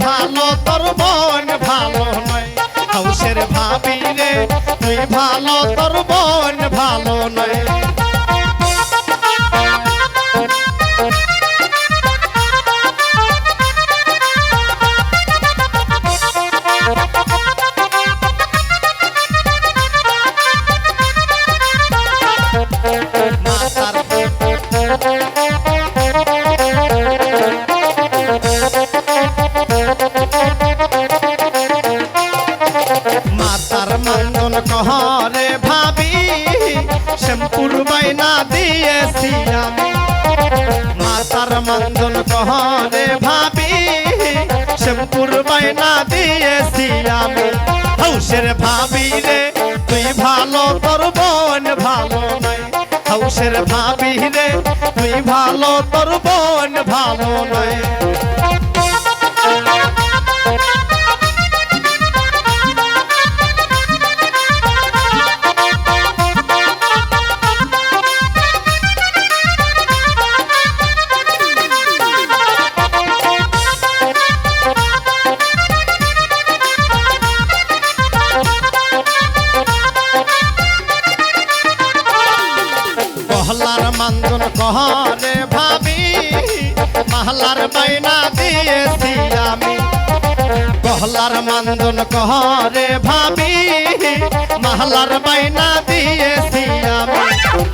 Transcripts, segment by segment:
ভালো তোর বোন ভালো নয়। হাউসের ভাবি রে তুই ভালো মাতার মন্দন কহনে ভাবি বাইনা ভাবি রে, তুই ভালো তোর বোন, ভালো নাই ভাবি রে, তুই ভালো তোর বোন, ভালো নয়। কহরে ভাবি, মাহলার বাইনা দিয়েছি আমি। কহলার মান্দন কহরে ভাবি, মাহলার বাইনা দিয়েছি আমি।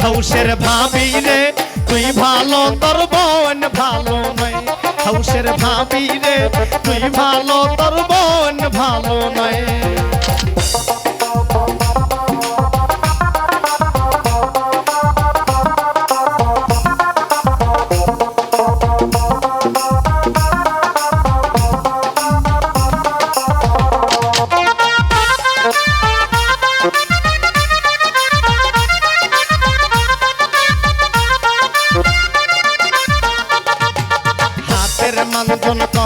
হৌসের ভাবি রে, তুই ভালো তোর বোন, ভালো নয়। হৌসের ভাবি রে, তুই ভালো তোর বোন, ভালো নয়।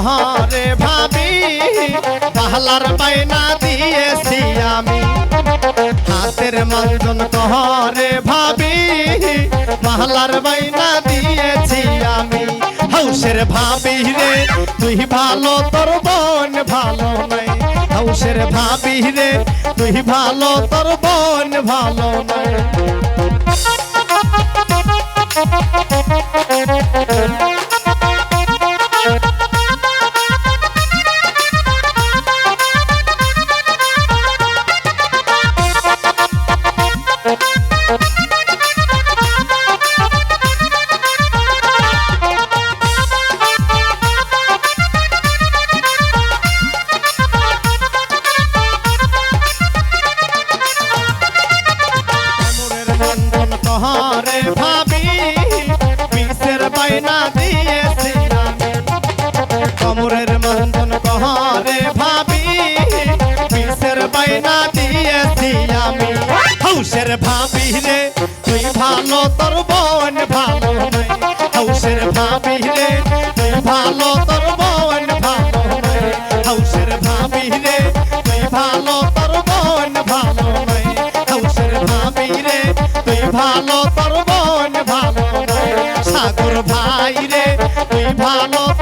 কহরে ভাবি, পাহলার বাইনা দিয়েছি আমি। হাতের মন্দন কহরে ভাবি মাহলার বাইনা দিয়েছি আমি। হাউসের ভাবি রে, তুই ভালো, তোর বোন ভালো নয়। হাউসের ভাবি রে, তুই ভালো, তোর বোন ভালো নয়। বাইনা দিয়েছি আমি কমরের বন্ধন কহরে ভাবি বিষের বাইনা দিয়েছি আমি হৌসের ভাবি রে, তুই ভালো তোর বোন, ভালো নয়। হৌসের ভাবি রে, তুই ভালো তোর বোন, ভালো নয়। হৌসের ভাবি রে, তুই ভালো তোর বোন, ভালো নয়। হৌসের ভাবি রে, তুই ভালো তোর বোন, ভালো নয়। সাগর তুই ভালো তোর